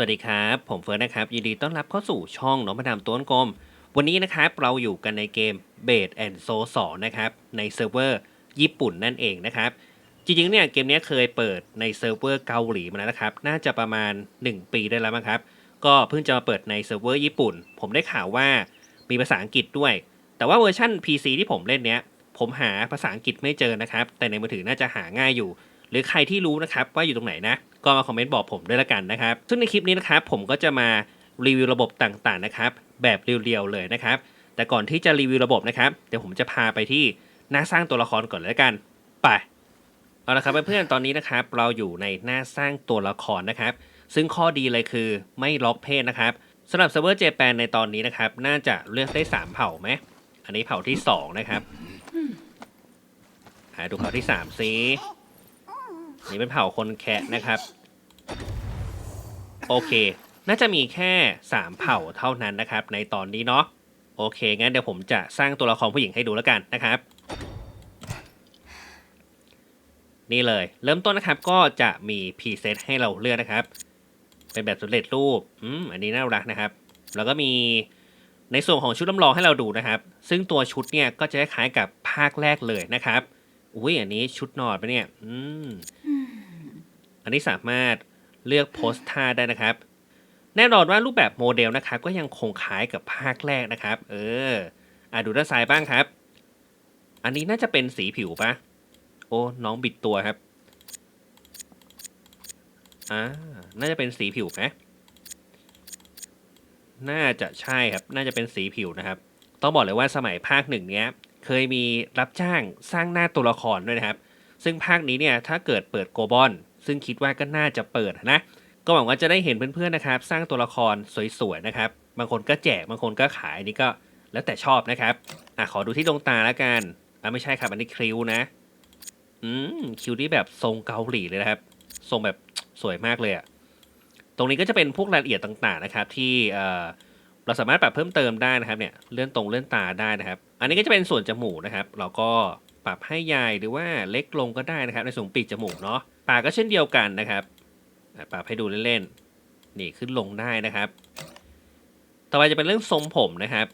สวัสดีครับ ผมเฟิร์สนะครับ ยินดีต้อนรับเข้าสู่ช่องน้องมาดามต้นกลม วันนี้นะครับเราอยู่กันในเกม b a d and Soul 2นะครับในเซิร์ฟเวอร์ญี่ปุ่นนั่นเองนะครับ จริงๆเนี่ยเกมนี้เคยเปิดในเซิร์ฟเวอร์เกาหลีมาแล้วนะครับ น่าจะประมาณ 1 ปีได้แล้วมั้งครับ ก็เพิ่งจะมาเปิดในเซิร์ฟเวอร์ญี่ปุ่น ผมได้ข่าวว่ามีภาษาอังกฤษด้วย แต่ว่าเวอร์ชัน PC ที่ผมเล่นเนี้ยผมหาภาษาอังกฤษไม่เจอนะครับ แต่ในมือถือน่าจะหาง่ายอยู่ หรือใครที่รู้นะครับว่าอยู่ตรงไหนนะ ก็มาคอมเมนต์บอกผมด้วยละกันนะครับ ซึ่งในคลิปนี้นะครับผมก็จะมารีวิวระบบต่างๆนะครับแบบเรียวๆเลยนะครับ แต่ก่อนที่จะรีวิวระบบนะครับเดี๋ยวผมจะพาไปที่หน้าสร้างตัวละครก่อนเลยละกันไปเอาละครับเพื่อนๆตอนนี้นะครับ เราอยู่ในหน้าสร้างตัวละครนะครับ ซึ่งข้อดีเลยคือไม่ล็อกเพศนะครับสำหรับเซิร์ฟเวอร์เจแปนในตอนนี้นะครับ น่าจะเลือกได้ 3 เผ่าไหมอันนี้เผ่าที่ 2 นะครับหาดูเผ่าที่3ซิ นี่เป็นเผ่าคนแคะนะครับ โอเค น่าจะมีแค่ 3 เผ่าเท่านั้นนะครับ ในตอนนี้เนาะโอเค งั้นเดี๋ยวผมจะสร้างตัวละครผู้หญิงให้ดูแล้วกันนะครับ นี่เลย เริ่มต้นนะครับก็จะมีพรีเซตให้เราเลือกนะครับ เป็นแบบสำเร็จรูปอืมอันนี้น่ารักนะครับ แล้วก็มีในส่วนของชุดลำลองให้เราดูนะครับ ซึ่งตัวชุดเนี่ยก็จะคล้ายกับภาคแรกเลยนะครับ อุ้ยอันนี้ชุดนอนปะเนี่ย อืม อันนี้สามารถเลือกโพสท่าได้นะครับ แน่นอนว่ารูปแบบโมเดลนะครับก็ยังคงคล้ายกับภาคแรกนะครับ เอออะดูด้านซ้ายบ้างครับ อันนี้น่าจะเป็นสีผิวปะโอ้น้องบิดตัวครับอ่าน่าจะเป็นสีผิวไหมน่าจะใช่ครับ น่าจะเป็นสีผิวนะครับ ต้องบอกเลยว่าสมัยภาคหนึ่งเนี้ย เคยมีรับจ้างสร้างหน้าตัวละครด้วยนะครับ ซึ่งภาคนี้เนี่ยถ้าเกิดเปิดโกบอล ซึ่งคิดว่าก็น่าจะเปิดนะ ก็หวังว่าจะได้เห็นเพื่อนๆนะครับ สร้างตัวละครสวยๆนะครับ บางคนก็แจกบางคนก็ขายอันนี่ก็แล้วแต่ชอบนะครับอะขอดูที่ดวงตาแล้วกันอะไม่ใช่ครับอันนี้คิ้วนะ อืมคิ้วที่แบบทรงเกาหลีเลยนะครับ ทรงแบบสวยมากเลยอะตรงนี้ก็จะเป็นพวกรายละเอียดต่างๆนะครับ ที่เอ่อเราสามารถปรับเพิ่มเติมได้นะครับเนี่ยเลื่อนตรงเลื่อนตาได้นะครับ อันนี้ก็จะเป็นส่วนจมูกนะครับ เราก็ ปรับให้ใหญ่หรือว่าเล็กลงก็ได้นะครับ ในส่วนปีกจมูกเนาะปากก็เช่นเดียวกันนะครับปรับให้ดูเล่นๆนี่ขึ้นลงได้นะครับ ต่อไปจะเป็นเรื่องทรงผมนะครับ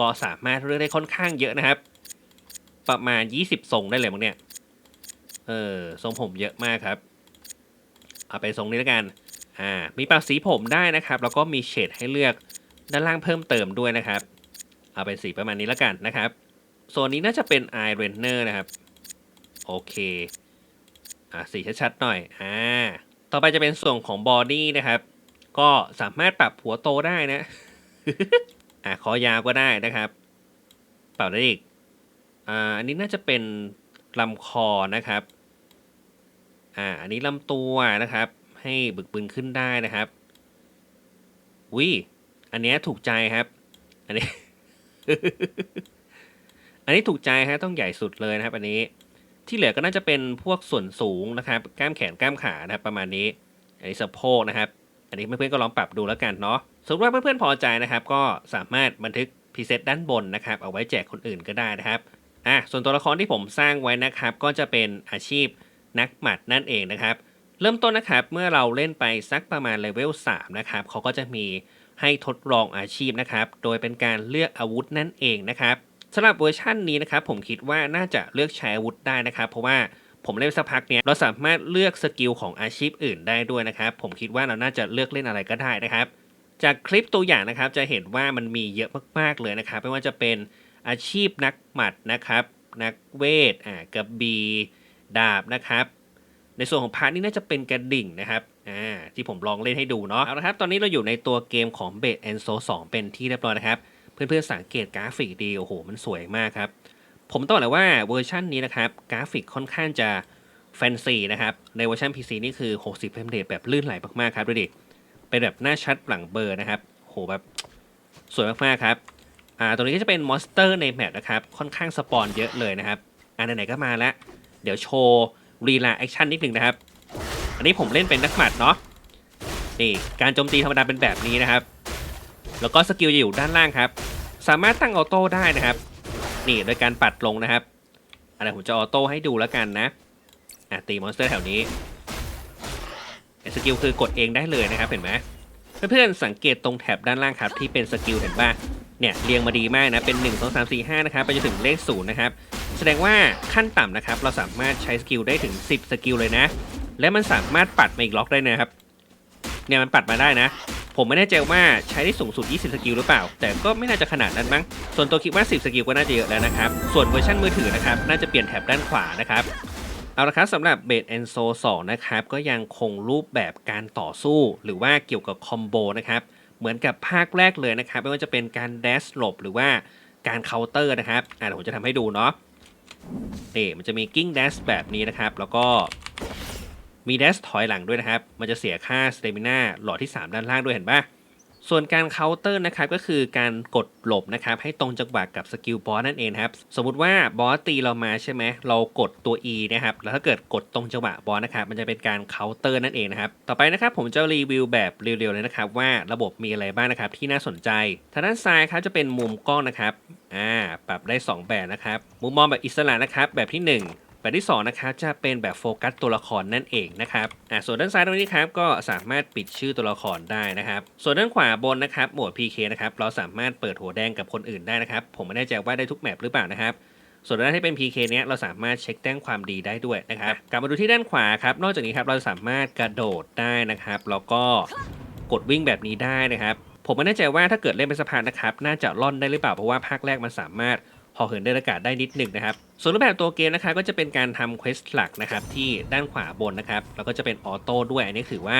ก็สามารถเลือกได้ค่อนข้างเยอะนะครับ ประมาณ 20 ทรงได้เลยมั้งเนี่ยเออทรงผมเยอะมากครับ เอาไปทรงนี้แล้วกันอ่ามีปรับสีผมได้นะครับ แล้วก็มีเฉดให้เลือกด้านล่างเพิ่มเติมด้วยนะครับ เอาเป็นสีประมาณนี้แล้วกันนะครับ โซนนี้น่าจะเป็น eye liner นะครับ โอเค อ่าสีชัดๆหน่อย อ่า ต่อไปจะเป็นส่วนของบอดี้นะครับ ก็สามารถปรับหัวโตได้นะ อ่าคอยาวก็ได้นะครับ ปรับได้อีก อ่า อันนี้น่าจะเป็นลำคอนะครับ อ่า อันนี้ลำตัวนะครับ ให้บึกบึนขึ้นได้นะครับวิอันเนี้ยถูกใจครับ อันนี้ อันนี้ถูกใจฮะต้องใหญ่สุดเลยนะครับ อันนี้ที่เหลือก็น่าจะเป็นพวกส่วนสูงนะครับกล้ามแขนกล้ามขานะครับ ประมาณนี้ อันนี้สะโพกนะครับ อันนี้เพื่อนๆก็ลองปรับดูแล้วกันเนาะสมมติว่าเพื่อนๆพอใจนะครับ ก็สามารถบันทึกพรีเซตด้านบนนะครับ เอาไว้แจกคนอื่นก็ได้นะครับอะส่วนตัวละครที่ผมสร้างไว้นะครับ ก็จะเป็นอาชีพนักหมัดนั่นเองนะครับ เริ่มต้นนะครับเมื่อเราเล่นไปสักประมาณเลเวล3นะครับเขาก็จะมีให้ทดลองอาชีพนะครับ โดยเป็นการเลือกอาวุธนั่นเองนะครับ สำหรับเวอร์ชันนี้นะครับผมคิดว่าน่าจะเลือกใช้อาวุธได้นะครับเพราะว่าผมเล่นสักพักเนี้ยเราสามารถเลือกสกิลของอาชีพอื่นได้ด้วยนะครับผมคิดว่าเราน่าจะเลือกเล่นอะไรก็ได้นะครับ จากคลิปตัวอย่างนะครับจะเห็นว่ามันมีเยอะมากๆเลยนะครับไม่ว่าจะเป็นอาชีพนักหมัดนะครับ นักเวทอ่ากระบี่ดาบนะครับ ในส่วนของพาร์ทนี้น่าจะเป็นกระดิ่งนะครับอ่าที่ผมลองเล่นให้ดูเนาะเอาละครับตอนนี้เราอยู่ในตัวเกมของ b e d and Soul 2เป็นที่เรียบร้อยนะครับ เพื่อนๆสังเกตกราฟิกดีโอ้โหมันสวยมากครับ ผมต้องบอกเลยว่าเวอร์ชันนี้นะครับกราฟิกค่อนข้างจะแฟนซีนะครับ ในเวอร์ชัน PC นี่คือ 60เฟรมเรทแบบลื่นไหลมากๆครับดูดิเป็นแบบหน้าชัดหลังเบอร์นะครับโหแบบสวยมากๆครับอ่าตรงนี้ก็จะเป็นมอนสเตอร์ในแมปนะครับค่อนข้างสปอนเยอะเลยนะครับอ่าไหนๆก็มาแล้ว เดี๋ยวโชว์รีลาแอคชั่นนิดหนึ่งนะครับ อันนี้ผมเล่นเป็นนักหมัดเนาะนี่การโจมตีธรรมดาเป็นแบบนี้นะครับ แล้วก็สกิลจะอยู่ด้านล่างครับ สามารถตั้งออโต้ได้นะครับ นี่โดยการปัดลงนะครับอันนี้ผมจะออโต้ให้ดูแล้วกันนะอะตีมอนสเตอร์แถวนี้สกิลคือกดเองได้เลยนะครับเห็นไหมเพื่อนๆสังเกตตรงแถบด้านล่างครับที่เป็นสกิลเห็นป่ะเนี่ยเรียงมาดีมากนะเป็น 1 2 3 4 5นะครับไปจนถึงเลขศูนย์นะครับแสดงว่าขั้นต่ำนะครับเราสามารถใช้สกิลได้ถึง 10 สกิลเลยนะ และมันสามารถปัดมาอีกล็อกได้นะครับเนี่ยมันปัดมาได้นะ ผมไม่แน่ใจว่าใช้ได้สูงสุด 20 สกิลหรือเปล่า แต่ก็ไม่น่าจะขนาดนั้นมั้ง ส่วนตัวคิดว่า 10 สกิลก็น่าจะเยอะแล้วนะครับ ส่วนเวอร์ชันมือถือนะครับ น่าจะเปลี่ยนแถบด้านขวานะครับ เอาละครับสำหรับเบ d แอนโซ2นะครับ ก็ยังคงรูปแบบการต่อสู้ หรือว่าเกี่ยวกับคอมโบนะครับ เหมือนกับภาคแรกเลยนะครับ ไม่ว่าจะเป็นการแดชหลบหรือว่าการเคาน์เตอร์นะครับ อะเดี๋ยวผมจะทำให้ดูเนาะนี่มันจะมีกิ้งแดชแบบนี้นะครับ แล้วก็ มีแดชถอยหลังด้วยนะครับ มันจะเสียค่าสเตมิน่าหลอดที่ 3 ด้านล่างด้วยเห็นปะส่วนการเคาน์เตอร์นะครับก็คือการกดหลบนะครับให้ตรงจังหวะกับสกิลบอสนั่นเองครับ สมมุติว่าบอสตีเรามาใช่ไหมเรากดตัว E นะครับแล้วถ้าเกิดกดตรงจังหวะบอสนะครับมันจะเป็นการเคาน์เตอร์นั่นเองนะครับต่อไปนะครับผมจะรีวิวแบบเร็วๆเลยนะครับว่าระบบมีอะไรบ้างนะครับที่น่าสนใจทางด้านซ้ายครับจะเป็นมุมกล้องนะครับอ่าปรับได้ 2 แบบนะครับมุมมองแบบอิสระนะครับแบบที่ 1 แบบที่2นะครับจะเป็นแบบโฟกัสตัวละครนั่นเองนะครับอ่าส่วนด้านซ้ายตรงนี้ครับก็สามารถปิดชื่อตัวละครได้นะครับ ส่วนด้านขวาบนนะครับโหมด PK นะครับเราสามารถเปิดหัวแดงกับคนอื่นได้นะครับ ผมไม่แน่ใจว่าได้ทุกแมปหรือเปล่านะครับส่วนด้านที่เป็น PK เนี้ยเราสามารถเช็คแต้มความดีได้ด้วยนะครับ กลับมาดูที่ด้านขวาครับ นอกจากนี้ครับเราสามารถกระโดดได้นะครับ แล้วก็กดวิ่งแบบนี้ได้นะครับ ผมไม่แน่ใจว่าถ้าเกิดเล่นเป็นสะพานนะครับ น่าจะล่อนได้หรือเปล่า เพราะว่าภาคแรกมันสามารถ พอเหินเดินอากาศได้นิดหนึ่งนะครับ ส่วนรูปแบบตัวเกมนะครับก็จะเป็นการทำเควสหลักนะครับที่ด้านขวาบนนะครับ แล้วก็จะเป็นออโต้ด้วย อันนี้ถือว่า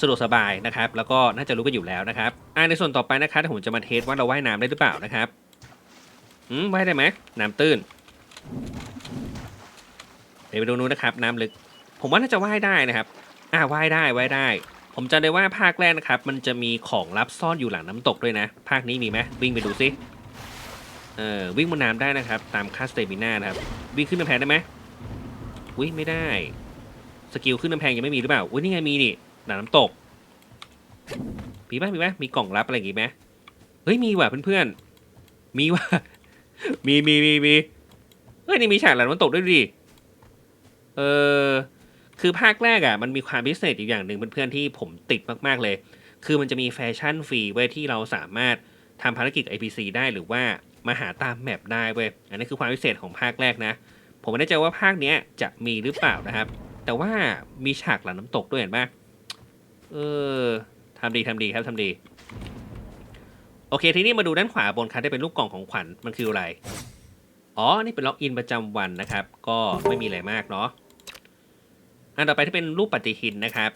สะดวกสบายนะครับ แล้วก็น่าจะรู้กันอยู่แล้วนะครับอ่าในส่วนต่อไปนะครับผมจะมาเทสว่าเราว่ายน้ำได้หรือเปล่านะครับอืมว่ายได้ไหมน้ำตื้นเดี๋ยวไปดูนู้นนะครับ น้ำลึก ผมว่าน่าจะว่ายได้นะครับ อ่าว่ายได้ว่ายได้ ผมจำได้ว่าภาคแรกนะครับ มันจะมีของลับซ่อนอยู่หลังน้ำตกด้วยนะ ภาคนี้มีไหมวิ่งไปดูซิ เออวิ่งบนน้ำได้นะครับ ตามค่าสเตมิน่านะครับ วิ่งขึ้นกำแพงได้ไหมอุ้ยไม่ได้ สกิลขึ้นกำแพงยังไม่มีหรือเปล่าอุ้ยนี่ไงมีนี่หลังน้ำตกมีไหมมีไหมมีกล่องลับอะไรอย่างงี้ไหมเฮ้ยมีว่ะเพื่อนๆมีว่ะมีมีมีมีเฮ้ยนี่มีฉากหลังน้ำตกด้วยดิเออคือภาคแรกอะ่ะมันมีความพิเศษอีกอย่างหนึ่งเพื่อนๆที่ผมติดมากๆเลย คือมันจะมีแฟชั่นฟรีไว้ที่เราสามารถทำภารกิจ IPC ได้หรือว่า มาหาตามแมปได้เว้ยอันนี้คือความพิเศษของภาคแรกนะ ผมไม่แน่ใจว่าภาคเนี้ยจะมีหรือเปล่านะครับ แต่ว่ามีฉากหลังน้ำตกด้วยเห็นปะเออทำดีทำดีครับทำดีโอเค ทีนี้มาดูด้านขวาบนครับได้เป็นรูปกล่องของขวัญมันคืออะไร อ๋อ นี่เป็นล็อกอินประจำวันนะครับ ก็ไม่มีอะไรมากเนาะ อันต่อไปที่เป็นรูปปฏิทินนะครับ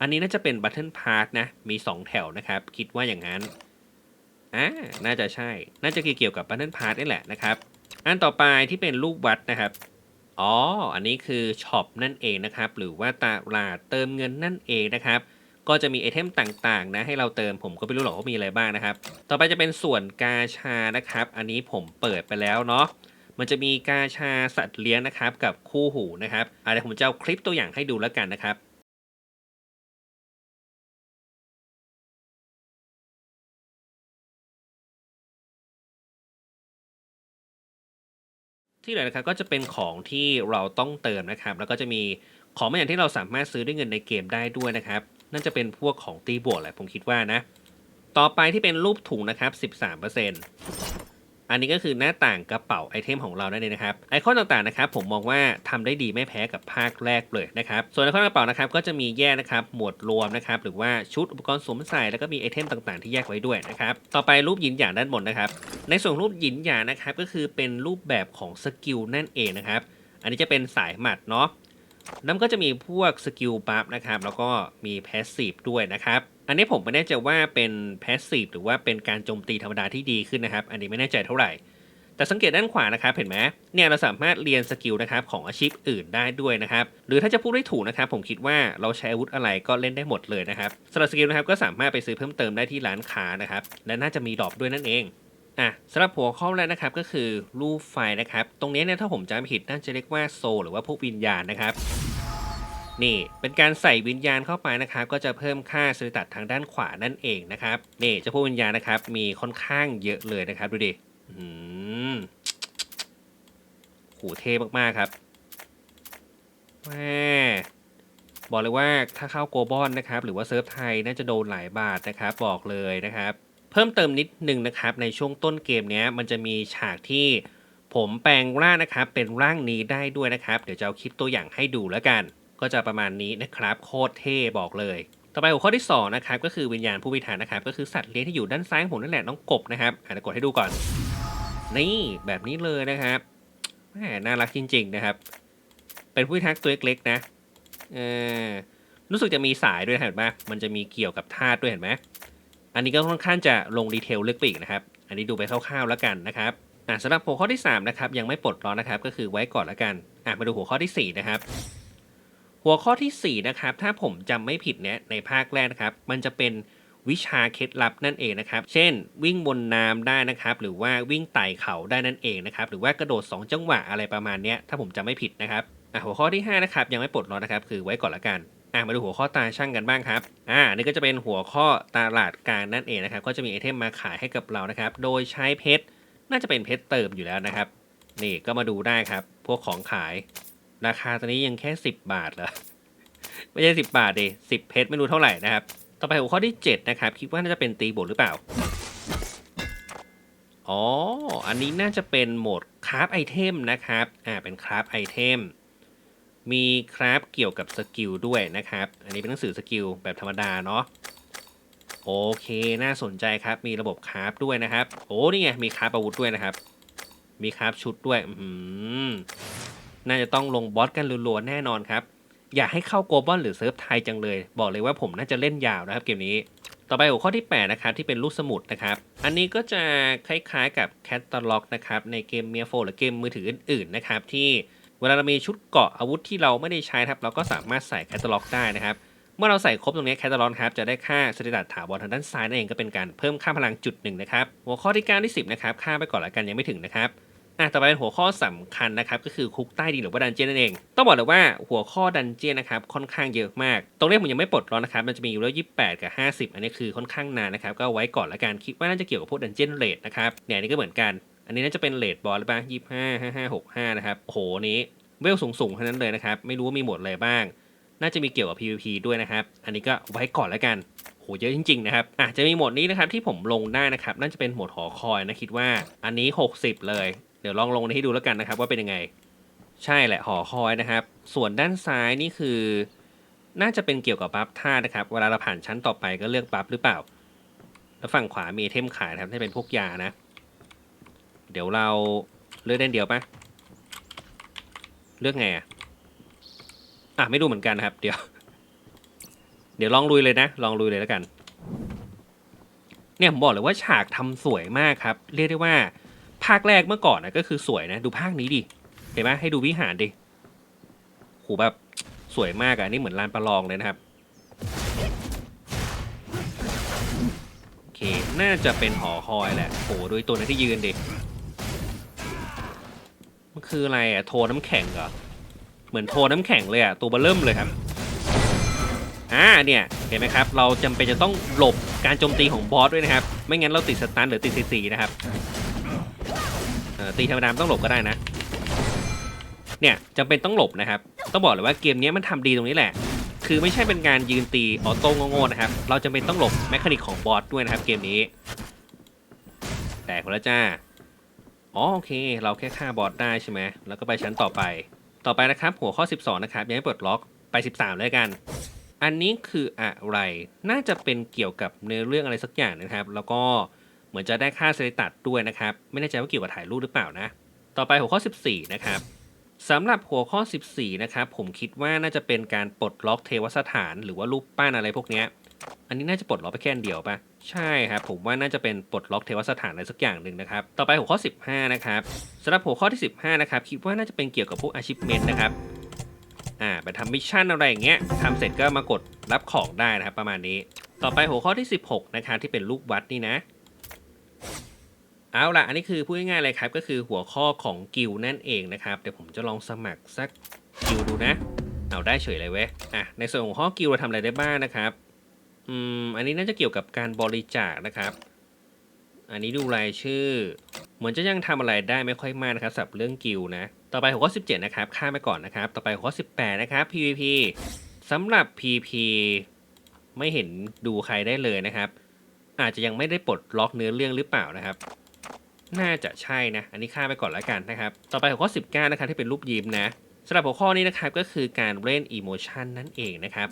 อันนี้น่าจะเป็นบัตเทิลพาร์ทนะ มี 2 แถวนะครับ คิดว่าอย่างนั้น อ่าน่าจะใช่ น่าจะเกี่ยวกับบัตเทิลพาร์นี่แหละนะครับ อันต่อไปที่เป็นรูปวัดนะครับ อ๋อ อันนี้คือช็อปนั่นเองนะครับ หรือว่าตลาดเติมเงินนั่นเองนะครับ ก็จะมีไอเทมต่างๆนะให้เราเติมผมก็ไม่รู้หรอกว่ามีอะไรบ้างนะครับ ต่อไปจะเป็นส่วนกาชานะครับ อันนี้ผมเปิดไปแล้วเนาะ มันจะมีกาชาสัตว์เลี้ยงนะครับ กับคู่หูนะครับ อะเดี๋ยวผมจะเอาคลิปตัวอย่างให้ดูแล้วกันนะครับ ที่เหลือนะครับก็จะเป็นของที่เราต้องเติมนะครับ แล้วก็จะมีของบางอย่างที่เราสามารถซื้อด้วยเงินในเกมได้ด้วยนะครับน่าจะเป็นพวกของตีบวกแหละผมคิดว่านะ ต่อไปที่เป็นรูปถุงนะครับ 13% อันนี้ก็คือหน้าต่างกระเป๋าไอเทมของเรานั่นเองนะครับไอคอนต่างๆนะครับผมมองว่าทำได้ดีไม่แพ้กับภาคแรกเลยนะครับส่วนไอคอนกระเป๋านะครับก็จะมีแยกนะครับหมวดรวมนะครับหรือว่าชุดอุปกรณ์สวมใส่แล้วก็มีไอเทมต่างๆ ที่แยกไว้ด้วยนะครับต่อไปรูปหยินหยางด้านบนนะครับ ในส่วนรูปหยินหยางนะครับก็คือเป็นรูปแบบของสกิลนั่นเองนะครับอันนี้จะเป็นสายหมัดเนาะแล้วมันก็จะมีพวกสกิลบัฟนะครับแล้วก็มีแพสซีฟด้วยนะครับ อันนี้ผมไม่แน่ใจว่าเป็นแพสซีฟหรือว่าเป็นการโจมตีธรรมดาที่ดีขึ้นนะครับ อันนี้ไม่แน่ใจเท่าไหร่ แต่สังเกตด้านขวานะครับ เห็นไหมเนี่ยเราสามารถเรียนสกิลนะครับของอาชีพอื่นได้ด้วยนะครับ หรือถ้าจะพูดได้ถูกนะครับ ผมคิดว่าเราใช้อาวุธอะไรก็เล่นได้หมดเลยนะครับสำหรับสกิลนะครับก็สามารถไปซื้อเพิ่มเติมได้ที่ร้านค้านะครับ และน่าจะมีดรอปด้วยนั่นเองอะสำหรับหัวข้อแรกนะครับก็คือรูปไฟนะครับ ตรงนี้เนี่ยถ้าผมจำไม่ผิดน่าจะเรียกว่าโซ หรือว่าพวกวิญญาณนะครับ นี่เป็นการใส่วิญญาณเข้าไปนะครับก็จะเพิ่มค่าสริตัดทางด้านขวานั่นเองนะครับนี่เจ้าพวกวิญญาณนะครับมีค่อนข้างเยอะเลยนะครับดูดิอืมโหเท่มากๆครับแม่บอกเลยว่าถ้าเข้าโกบอลนะครับหรือว่าเซิร์ฟไทยน่าจะโดนหลายบาทนะครับบอกเลยนะครับ เพิ่มเติมนิดนึงนะครับในช่วงต้นเกมเนี้ยมันจะมีฉากที่ผมแปลงร่างนะครับเป็นร่างนี้ได้ด้วยนะครับ เดี๋ยวจะเอาคลิปตัวอย่างให้ดูแล้วกัน ก็จะประมาณนี้นะครับโคตรเท่บอกเลยต่อไปหัวข้อที่สองนะครับก็คือวิญญาณผู้พิทักษ์นะครับ ก็คือสัตว์เลี้ยงที่อยู่ด้านซ้ายของผมนั่นแหละน้องกบนะครับอะเดี๋ยวกดให้ดูก่อน นี่แบบนี้เลยนะครับแหมน่ารักจริง ๆนะครับ เป็นผู้พิทักษ์ตัวเล็กๆนะเออรู้สึกจะมีสายด้วยเห็นไหมมันจะมีเกี่ยวกับธาตุด้วยเห็นไหมอันนี้ก็ค่อนข้างจะลงดีเทลลึกไปอีกนะครับ อันนี้ดูไปคร่าวๆแล้วกันนะครับอะสำหรับหัวข้อที่3นะครับยังไม่ปลดล็อกนะครับ ก็คือไว้ก่อนแล้วกันอะมาดูหัวข้อทีสี่4นะครับ หัวข้อทีสี่ 4 นะครับ ถ้าผมจำไม่ผิดเนี่ยในภาคแรกนะครับ มันจะเป็นวิชาเคล็ดลับนั่นเองนะครับ เช่น วิ่งบนน้ำได้นะครับ หรือว่าวิ่งไต่เขาได้นั่นเองนะครับ หรือว่ากระโดด 2 จังหวะอะไรประมาณนี้ถ้าผมจำไม่ผิดนะครับหัวข้อที่ 5 นะครับ ยังไม่ปลดล็อกนะครับ คือไว้ก่อนละกันอะมาดูหัวข้อตาช่างกันบ้างครับ อ่านนี่ก็จะเป็นหัวข้อตลาดกลางนั่นเองนะครับ ก็จะมีไอเทมมาขายให้กับเรานะครับ โดยใช้เพชร น่าจะเป็นเพชรเติมอยู่แล้วนะครับ นี่ก็มาดูได้ครับ พวกของขาย ราคาตอนนี้ยังแค่ 10 บาทเหรอ ไม่ใช่ 10 บาทดิ10เพชรไม่รู้เท่าไหร่นะครับ ต่อไปหัวข้อที่ 7 นะครับ คิดว่าน่าจะเป็นตีบทหรือเปล่า อ๋อ อันนี้น่าจะเป็นโหมดคราฟไอเทมนะครับ อ่า เป็นคราฟไอเทม มีคราฟเกี่ยวกับสกิลด้วยนะครับ อันนี้เป็นหนังสือสกิลแบบธรรมดาเนาะ โอเค น่าสนใจครับ มีระบบคราฟด้วยนะครับ โอ้ นี่ไง มีคราฟอาวุธด้วยนะครับ มีคราฟชุดด้วย อืม น่าจะต้องลงบอสกันรัวๆแน่นอนครับ อยากให้เข้าโกลบอลหรือเซิร์ฟไทยจังเลย บอกเลยว่าผมน่าจะเล่นยาวนะครับเกมนี้ต่อไปหัวข้อที่ 8 นะครับ ที่เป็นลูกสมุดนะครับ อันนี้ก็จะคล้ายๆกับแคตตาล็อกนะครับ ในเกมเมียโฟหรือเกมมือถืออื่นๆนะครับ ที่เวลาเรามีชุดเกราะอาวุธที่เราไม่ได้ใช้ครับ เราก็สามารถใส่แคตตาล็อกได้นะครับ เมื่อเราใส่ครบตรงนี้แคตตาล็อกครับ จะได้ค่าสถิติถาวรทางด้านซ้ายนั่นเองก็เป็นการเพิ่มค่าพลังจุดหนึ่งนะครับ หัวข้อที่9ที่ 10 นะครับค่าไปก่อนละกันยังไม่ถึงนะครับ อะต่อไปเป็นหัวข้อสำคัญนะครับก็คือคุกใต้ดินหรือว่าดันเจียนนั่นเอง ต้องบอกเลยว่าหัวข้อดันเจียนนะครับค่อนข้างเยอะมาก ตรงนี้ผมยังไม่ปลดล็อกนะครับมันจะมีอยู่แล้วยี่28 กับ 50 อันนี้คือค่อนข้างนานนะครับก็ไว้ก่อนละกันคิดว่าน่าจะเกี่ยวกับพวกดันเจียนเลดนะครับเนี่ยนี่ก็เหมือนกัน อันนี้น่าจะเป็นเลดบอลหรือเปล่า25 55 65นะครับโหนี้เวลสูงๆทั้งนั้นเลยนะครับไม่รู้ว่ามีหมดอะไรบ้าง น่าจะมีเกี่ยวกับ PVP ด้วยนะครับอันนี้ก็ไว้ก่อนล้วกันโหเยอะจริงๆนะครับอะจะมีหมดนี้นะครับที่ผมลงได้นะครับน่าจะเป็นหมดหอคอยนะคิดว่าอันนี้ 60 เลย เดี๋ยวลองลงให้ดูแล้วกันนะครับ ว่าเป็นยังไง ใช่แหละหอคอยนะครับ ส่วนด้านซ้ายนี่คือ น่าจะเป็นเกี่ยวกับบัฟท่านะครับ เวลาเราผ่านชั้นต่อไปก็เลือกบัฟหรือเปล่า แล้วฝั่งขวามีไอเทมขายนะครับที่เป็นพวกยานะ เดี๋ยวเราเลือกเล่นเดียวปะเลือกไงอะอะไม่รู้เหมือนกันนะครับ เดี๋ยว เดี๋ยวลองลุยเลยนะ ลองลุยเลยแล้วกัน เนี่ยผมบอกเลยว่าฉากทำสวยมากครับ เรียกได้ว่า ภาคแรกเมื่อก่อนนะก็คือสวยนะ ดูภาคนี้ดิ เห็นไหมให้ดูวิหารดิโหแบบสวยมากอะนี่เหมือนลานประลองเลยนะครับ โอเค น่าจะเป็นหอคอยแหละโหโดยตัวนั้นที่ยืนดิ มันคืออะไรอะโทน้ำแข็งเหรอ เหมือนโทน้ำแข็งเลยอะตัวเบลเริ่มเลยครับ อ่าเนี่ย เห็นไหมครับ เราจำเป็นจะต้องหลบการโจมตีของบอสด้วยนะครับ ไม่งั้นเราติดสตันหรือติดซีซีนะครับ อตีธรรมดามต้องหลบก็ได้นะ เนี่ยจำเป็นต้องหลบนะครับ ต้องบอกเลยว่าเกมนี้มันทำดีตรงนี้แหละ คือไม่ใช่เป็นการยืนตีออโต้โง่ๆนะครับ เราจำเป็นต้องหลบแมคานิกของบอสด้วยนะครับเกมนี้ แต่คนละจ้าอ๋อโอเค เราแค่ฆ่าบอสได้ใช่ไหมแล้วก็ไปชั้นต่อไป ต่อไปนะครับ หัวข้อ 12 นะครับยังไม่เปิดล็อกไป 13เลยกัน อันนี้คืออะไร น่าจะเป็นเกี่ยวกับเนื้อเรื่องอะไรสักอย่างนะครับ แล้วก็ เหมือนจะได้ค่าเซเลตัดด้วยนะครับ ไม่แน่ใจว่าเกี่ยวกับถ่ายรูปหรือเปล่านะ ต่อไปหัวข้อ 14 นะครับสำหรับหัวข้อ 14 นะครับผมคิดว่าน่าจะเป็นการปลดล็อกเทวสถานหรือว่ารูปปั้นอะไรพวกเนี้ยอันนี้น่าจะปลดล็อกไปแค่อันเดียวปะใช่ครับผมว่าน่าจะเป็นปลดล็อกเทวสถานอะไรสักอย่างหนึ่งนะครับ ต่อไปหัวข้อ 15 นะครับสำหรับหัวข้อที่ 15 นะครับคิดว่าน่าจะเป็นเกี่ยวกับพวก achievement นะครับอ่าไปทำมิชชั่นอะไรอย่างเงี้ยทำเสร็จก็มากดรับของได้นะครับประมาณนี้ ต่อไปหัวข้อที่ 16 นะครับที่เป็นลูกวัดนี่นะ เอาละอันนี้คือพูดง่ายๆเลยครับ ก็คือหัวข้อของกิลนั่นเองนะครับ เดี๋ยวผมจะลองสมัครสักกิลดูนะ เอาได้เฉยเลยเว้ยอะในส่วนของข้อกิลเราทำอะไรได้บ้างนะครับอืมอันนี้น่าจะเกี่ยวกับการบริจาคนะครับ อันนี้ดูรายชื่อ เหมือนจะยังทำอะไรได้ไม่ค่อยมากนะครับสำหรับเรื่องกิลนะ ต่อไปหัวข้อ 17 นะครับข้ามไปก่อนนะครับ ต่อไปหัวข้อ 18 นะครับ PVP สำหรับ PP ไม่เห็นดูใครได้เลยนะครับ อาจจะยังไม่ได้ปลดล็อกเนื้อเรื่องหรือเปล่านะครับ น่าจะใช่นะ อันนี้ข้ามไปก่อนแล้วกันนะครับ ต่อไปหัวข้อ 19 นะครับที่เป็นรูปยิ้มนะสำหรับหัวข้อนี้นะครับก็คือการเล่นอีโมชันนั่นเองนะครับ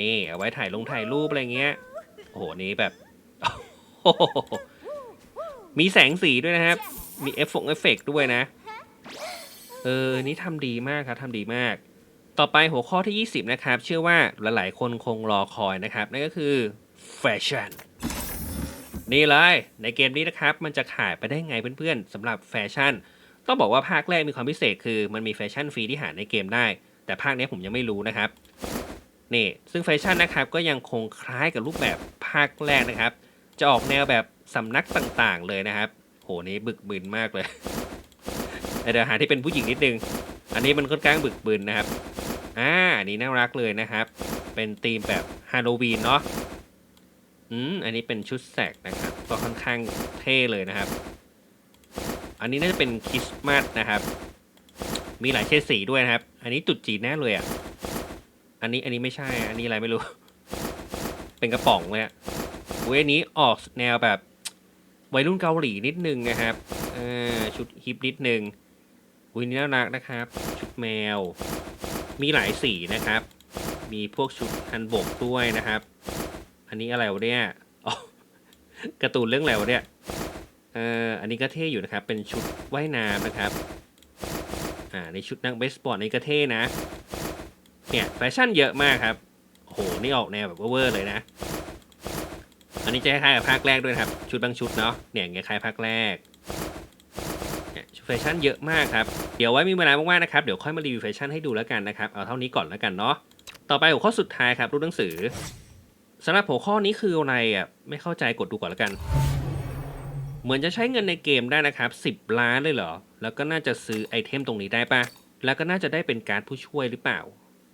นี่เอาไว้ถ่ายลงถ่ายรูปอะไรเงี้ย โอ้โห นี้แบบ มีแสงสีด้วยนะครับ มีเอฟฟงเอฟเฟกต์ด้วยนะ เออ นี่ทำดีมากครับทำดีมาก ต่อไปหัวข้อที่ 20 นะครับ เชื่อว่าหลายๆ คนคงรอคอยนะครับ นั่นก็คือแฟชั่น นี่เลยในเกมนี้นะครับมันจะขายไปได้ไงเพื่อนๆสำหรับแฟชั่น ต้องบอกว่าภาคแรกมีความพิเศษคือมันมีแฟชั่นฟรีที่หาในเกมได้ แต่ภาคนี้ผมยังไม่รู้นะครับนี่ซึ่งแฟชั่นนะครับก็ยังคงคล้ายกับรูปแบบภาคแรกนะครับ จะออกแนวแบบสำนักต่างๆเลยนะครับ โหนี้บึกบึนมากเลยเดี๋ยวหาที่เป็นผู้หญิงนิดนึง อันนี้มันค่อนข้างบึกบึนนะครับอ่าอันนี้น่ารักเลยนะครับ เป็นธีมแบบฮาโลวีนเนาะ อืม อันนี้เป็นชุดแสกนะครับ ก็ค่อนข้างเท่เลยนะครับ อันนี้น่าจะเป็นคริสต์มาสนะครับ มีหลายเฉดสีด้วยนะครับ อันนี้ตุดจีนแน่เลยอะ อันนี้อันนี้ไม่ใช่ อันนี้อะไรไม่รู้ เป็นกระป๋องเลยอะเวยอันนี้ออกแนวแบบวัยรุ่นเกาหลีนิดนึงนะครับชุดฮิปนิดนึงอุ้ยนี่น่ารักนะครับ ชุดแมว มีหลายสีนะครับ มีพวกชุดฮันบกด้วยนะครับ อันนี้อะไรวะเนี่ยการ์ตูนเรื่องอะไรวะเนี่ยเอออันนี้ก็เท่อยู่นะครับ เป็นชุดว่ายน้ำนะครับ อ่า ในชุดนักเบสบอลนี่ก็เท่นะ เนี่ยแฟชั่นเยอะมากครับ โอ้โห นี่ออกแนวแบบเวอร์เลยนะ อันนี้จะคล้ายกับภาคแรกด้วยครับ ชุดบางชุดเนาะ เนี่ยเงี้ยคล้ายภาคแรกเนี่ยแฟชั่นเยอะมากครับ เดี๋ยวไว้มีเวลาว่างๆนะครับ เดี๋ยวค่อยมารีวิวแฟชั่นให้ดูแล้วกันนะครับ เอาเท่านี้ก่อนแล้วกันเนาะ ต่อไปหัวข้อสุดท้ายครับ รูปหนังสือ สำหรับหัวข้อนี้คืออะไรอะไม่เข้าใจกดดูก่อนล้วกัน เหมือนจะใช้เงินในเกมได้นะครับ 10 ล้านเลยเหรอ แล้วก็น่าจะซื้อไอเทมตรงนี้ได้ปะแล้วก็น่าจะได้เป็นการ์ดผู้ช่วยหรือเปล่า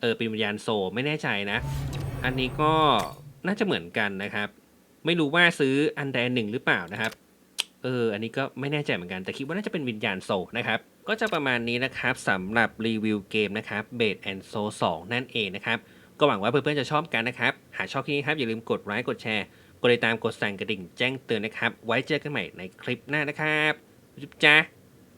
เออเป็นวิญญาณโซไม่แน่ใจนะ อันนี้ก็น่าจะเหมือนกันนะครับ ไม่รู้ว่าซื้ออันใดหนึ่งหรือเปล่านะครับ เออ อันนี้ก็ไม่แน่ใจเหมือนกันแต่คิดว่าน่าจะเป็นวิญญาณโซนะครับก็จะประมาณนี้นะครับสำหรับรีวิวเกมนะครับ b a d and Soul 2นั่นเองนะครับ ก็หวังว่าเพื่อนๆจะชอบกันนะครับ หากชอบคลิปนี้ครับอย่าลืมกดไลค์กดแชร์ กดติดตามกดสั่นกระดิ่งแจ้งเตือนนะครับ ไว้เจอกันใหม่ในคลิปหน้านะครับจุ๊บจ้า